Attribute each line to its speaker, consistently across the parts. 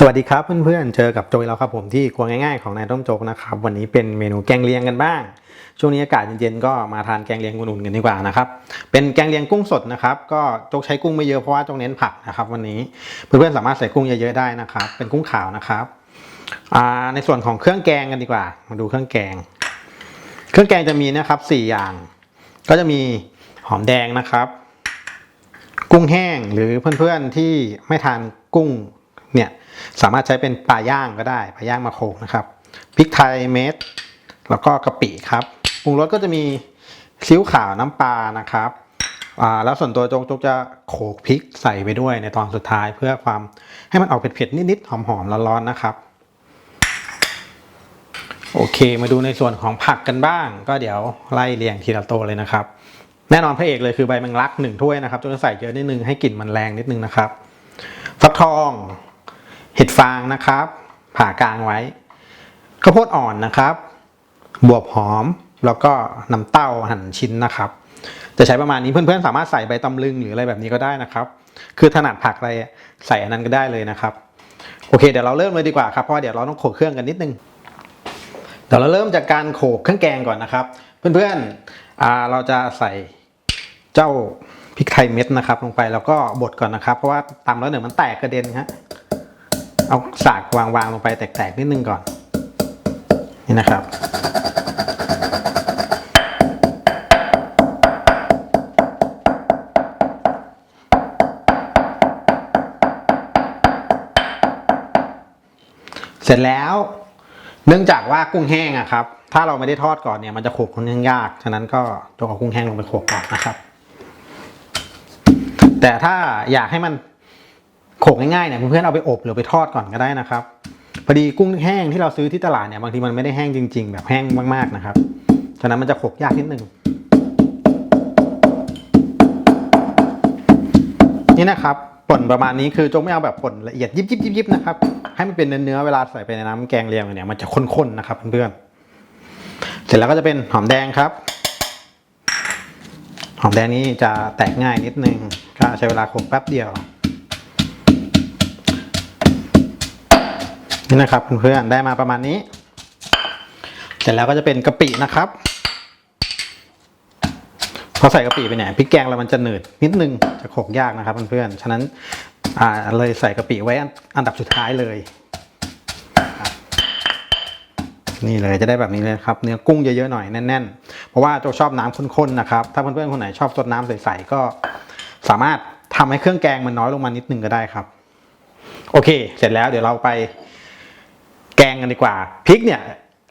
Speaker 1: สวัสดีครับเพื่อนๆ เจอกับโจยแล้วครับผมที่ครัวง่ายๆของนายต้มโจกนะครับวันนี้เป็นเมนูแกงเลียงกันบ้าง ช่วงนี้อากาศเย็นๆก็มาทานแกงเลียงอุ่นๆกันดีกว่านะครับเป็นแกงเลียงกุ้งสดนะครับก็โจกใช้กุ้งไม่เยอะเพราะว่าโจกเน้นผักนะครับวันนี้เพื่อนๆสามารถใส่กุ้งเยอะๆได้นะครับเป็นกุ้งขาวนะครับในส่วนของเครื่องแกงกันดีกว่า มาดูเครื่องแกง เครื่องแกงจะมีนะครับสี่อย่าง ก็จะมีหอมแดงนะครับ กุ้งแห้งหรือเพื่อนๆที่ไม่ทานกุ้ง เนี่ยสามารถใช้เป็นปลาย่างก็ได้ปลาย่างมาโขลกนะครับพริกไทยเม็ดแล้วก็กะปิครับปรุงรสก็จะมีซีอิ๊วขาวน้ำปลานะครับแล้วส่วนตัวโจ๊กโจ๊กจะโขลกพริกใส่ไปด้วยในตอนสุดท้ายเพื่อความให้มันออกเผ็ดๆนิดๆหอมๆร้อนๆนะครับ โอเค มาดูในส่วนของผักกันบ้าง ก็เดี๋ยวไล่เรียงทีละโตเลยนะครับ แน่นอนพระเอกเลยคือใบแมงลักหนึ่งถ้วยนะครับจะใส่เยอะนิดนึงให้กลิ่นมันแรงนิดนึงนะครับฟักทอง เห็ดฟางนะครับ ผ่ากลางไว้ข้าวโพดอ่อนนะครับ บวบหอมแล้วก็น้ำเต้าหั่นชิ้นนะครับ จะใช้ประมาณนี้เพื่อนๆ สามารถใส่ใบตำลึงหรืออะไรแบบนี้ก็ได้นะครับ คือถนัดผักอะไรใส่อันนั้นก็ได้เลยนะครับ โอเคเดี๋ยวเราเริ่มเลยดีกว่าครับเพราะว่าเดี๋ยวเราต้องโขลกเครื่องกันนิดนึงเดี๋ยวเราเริ่มจากการโขลกเครื่องแกงก่อนนะครับ เพื่อนๆเราจะใส่เจ้าพริกไทยเม็ดนะครับ ลงไปแล้วก็บดก่อนนะครับ เพราะว่าตำแล้วเดี๋ยวมันแตกกระเด็นฮะ เอาสากวางวางลงไปแตกๆนิดนึงก่อน นี่นะครับ เสร็จแล้ว เนื่องจากว่ากุ้งแห้งอะครับ ถ้าเราไม่ได้ทอดก่อนเนี่ยมันจะโขลกค่อนข้างยากฉะนั้นก็ต้องเอากุ้งแห้งลงไปโขลกก่อนนะครับ แต่ถ้าอยากให้มัน โขกง่ายๆเนี่ยเพื่อนๆเอาไปอบหรือไปทอดก่อนก็ได้นะครับพอดีกุ้งแห้งที่เราซื้อที่ตลาดเนี่ยบางทีมันไม่ได้แห้งจริง ๆ แบบแห้งมากๆนะครับฉะนั้นมันจะโขกยากนิดนึงนี่นะครับป่นประมาณนี้คือจงไม่เอาแบบป่นละเอียดยิบยิบยิบยิบนะครับให้มันเป็นเนื้อเนื้อเวลาใส่ไปในน้ำแกงเลียงเนี่ยมันจะข้นๆนะครับเพื่อนๆเสร็จแล้วก็จะเป็นหอมแดงครับหอมแดงนี้จะแตกง่ายนิดนึงก็ใช้เวลาโขกแป๊บเดียว นี่นะครับเพื่อนๆได้มาประมาณนี้ เสร็จแล้วก็จะเป็นกะปินะครับพอใส่กะปิไปเนี่ยพริกแกงเรามันจะหนืดนิดนึงจะโขกยากนะครับเพื่อนๆฉะนั้นอ่าเลยใส่กะปิไว้อันอันดับสุดท้ายเลย นี่เลยจะได้แบบนี้เลยครับ เนื้อกุ้งเยอะๆหน่อยแน่นๆ เพราะว่าโจชอบน้ำข้นๆนะครับ ถ้าเพื่อนๆคนไหนชอบซดน้ำใสๆก็สามารถทำให้เครื่องแกงมันน้อยลงมานิดนึงก็ได้ครับ โอเค เสร็จแล้วเดี๋ยวเราไป แกงกันดีกว่าพริกเนี่ย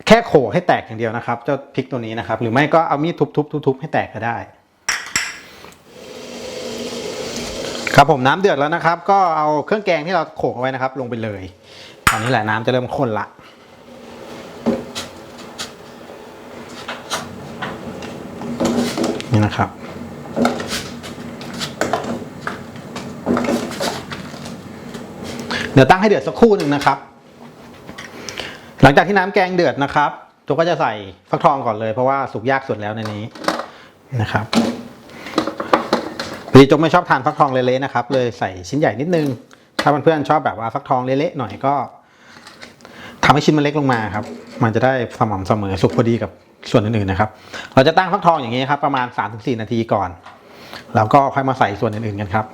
Speaker 1: แค่โขลกให้แตกอย่างเดียวนะครับเจ้าพริกตัวนี้นะครับ หรือไม่ก็เอามีดทุบๆๆให้แตกก็ได้ ครับผมน้ำเดือดแล้วนะครับ ก็เอาเครื่องแกงที่เราโขลกเอาไว้นะครับ ลงไปเลยตอนนี้แหละน้ำจะเริ่มข้นละนี่นะครับเดี๋ยวตั้งให้เดือดสักครู่หนึ่งนะครับ ลังจากที่น้ำแกงเดือดนะครับจกก็จะใส่ฟักทองก่อนเลยเพราะว่าสุกยากสุดแล้วในนี้นะครับพอดีโจกไม่ชอบทานฟักทองเละๆนะครับ เลยใส่ชิ้นใหญ่นิดนึง ถ้าเพื่อนๆชอบแบบว่าฟักทองเละๆหน่อยก็ทำให้ชิ้นมันเล็กลงมาครับ มันจะได้สม่ำเสมอสุกพอดีกับส่วนอื่นๆนะครับ เราจะตั้งฟักทองอย่างนี้ครับประมาณ 3-4 นาทีก่อน แล้วก็ค่อยมาใส่ส่วนอื่นๆกันครับ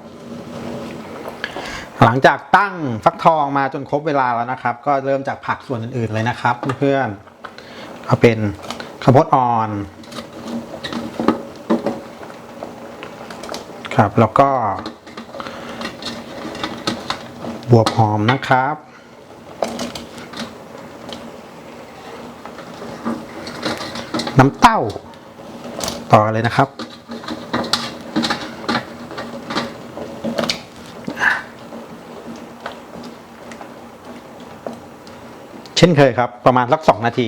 Speaker 1: หลังจากตั้งฟักทองมาจนครบเวลาแล้วนะครับ ก็เริ่มจากผักส่วนอื่นๆเลยนะครับเพื่อนๆเอาเป็นข้าวโพดอ่อน ครับแล้วก็ บวบหอมนะครับ น้ำเต้า ต่อเลยนะครับ ช่นเคยครับ ประมาณสักสองนาที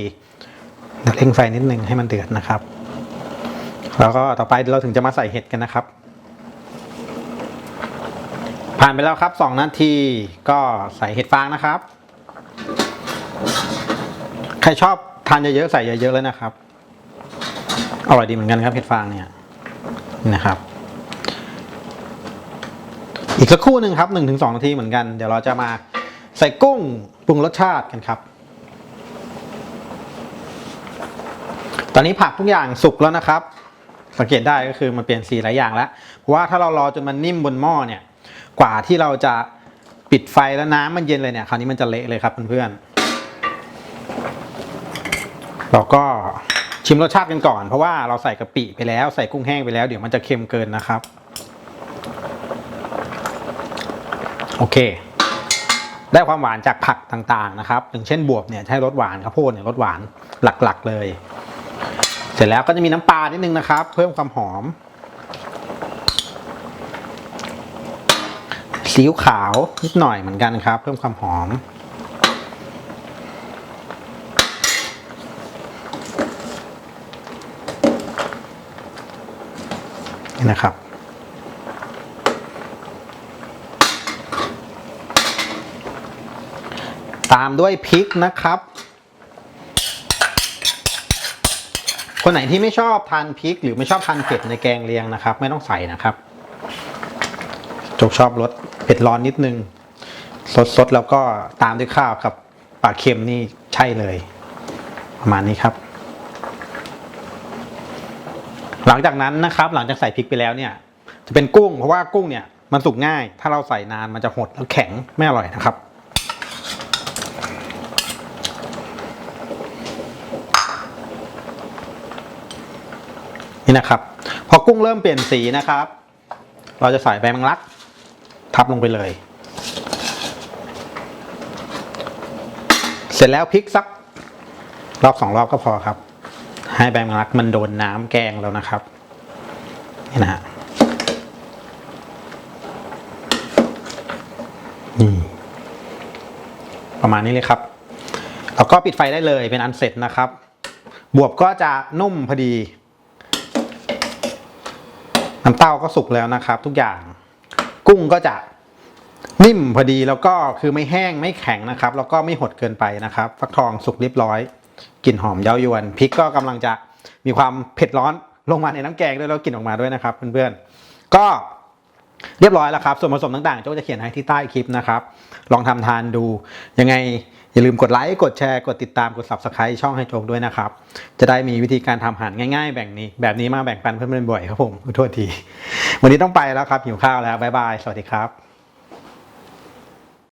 Speaker 1: เดี๋ยวเร่งไฟนิดนึงให้มันเดือดนะครับ แล้วก็ต่อไปเราถึงจะมาใส่เห็ดกันนะครับ ผ่านไปแล้วครับสองนาทีก็ใส่เห็ดฟางนะครับ ใครชอบทานเยอะๆใส่เยอะๆเลยนะครับอร่อยดีเหมือนกันครับเห็ดฟางเนี่ยนี่นะครับ อีกสักครู่หนึ่งครับหนึ่งถึงสองนาทีเหมือนกัน เดี๋ยวเราจะมาใส่กุ้งปรุงรสชาติกันครับ ตอนนี้ผักทุกอย่างสุกแล้วนะครับ สังเกตได้ก็คือมันเปลี่ยนสีหลายอย่างแล้ว เพราะว่าถ้าเรารอจนมันนิ่มบนหม้อเนี่ย กว่าที่เราจะปิดไฟแล้วน้ำมันเย็นเลยเนี่ย คราวนี้มันจะเละเลยครับเพื่อนๆเราก็ชิมรสชาติกันก่อน เพราะว่าเราใส่กะปิไปแล้วใส่กุ้งแห้งไปแล้ว เดี๋ยวมันจะเค็มเกินนะครับ โอเค ได้ความหวานจากผักต่างๆนะครับอย่างเช่นบวบเนี่ยใช้รสหวานข้าวโพดเนี่ยรสหวานหลักๆเลย เสร็จแล้วก็จะมีน้ำปลานิดนึงนะครับ เพิ่มความหอมซีอิ๊วขาวนิดหน่อยเหมือนกันครับ เพิ่มความหอม นี่นะครับ ตามด้วยพริกนะครับ คนไหนที่ไม่ชอบทานพริก หรือไม่ชอบทานเผ็ดในแกงเลียงนะครับ ไม่ต้องใส่นะครับจกชอบรสเผ็ดร้อนนิดนึงสดสดๆแล้วก็ตามด้วยข้าวกับปลาเค็มนี่ใช่เลย ประมาณนี้ครับ หลังจากนั้นนะครับ หลังจากใส่พริกไปแล้วเนี่ย จะเป็นกุ้งเพราะว่ากุ้งเนี่ยมันสุกง่าย ถ้าเราใส่นานมันจะหดแล้วแข็งไม่อร่อยนะครับ นะครับ พอกุ้งเริ่มเปลี่ยนสีนะครับ เราจะใส่ใบมังลัก ทับลงไปเลย เสร็จแล้วพลิกสักรอบสองรอบก็พอครับ ให้ใบมังลักมันโดนน้ำแกงแล้วนะครับนี่นะฮะนี่ประมาณนี้เลยครับแล้วก็ปิดไฟได้เลยเป็นอันเสร็จนะครับ บวบก็จะนุ่มพอดี น้ำเต้าก็สุกแล้วนะครับ ทุกอย่าง กุ้งก็จะนิ่มพอดีแล้วก็คือไม่แห้งไม่แข็งนะครับ แล้วก็ไม่หดเกินไปนะครับ ฟักทองสุกเรียบร้อยกลิ่นหอมเย้ายวนพริกก็กำลังจะมีความเผ็ดร้อนลงมาในน้ำแกงด้วยแล้วกลิ่นออกมาด้วยนะครับ เพื่อนๆก็ เรียบร้อยแล้วครับ ส่วนผสมต่างๆโจ้จะเขียนให้ที่ใต้คลิปนะครับ ลองทำทานดู ยังไงอย่าลืมกดไลค์ กดแชร์ กดติดตาม กด subscribe ช่องให้โจกด้วยนะครับ จะได้มีวิธีการทำอาหารง่ายๆ แบ่งนี้ แบบนี้มาแบ่งปันเพื่อนๆบ่อยครับผมขอโทษที วันนี้ต้องไปแล้วครับ หิวข้าวแล้ว บ๊ายบาย สวัสดีครับ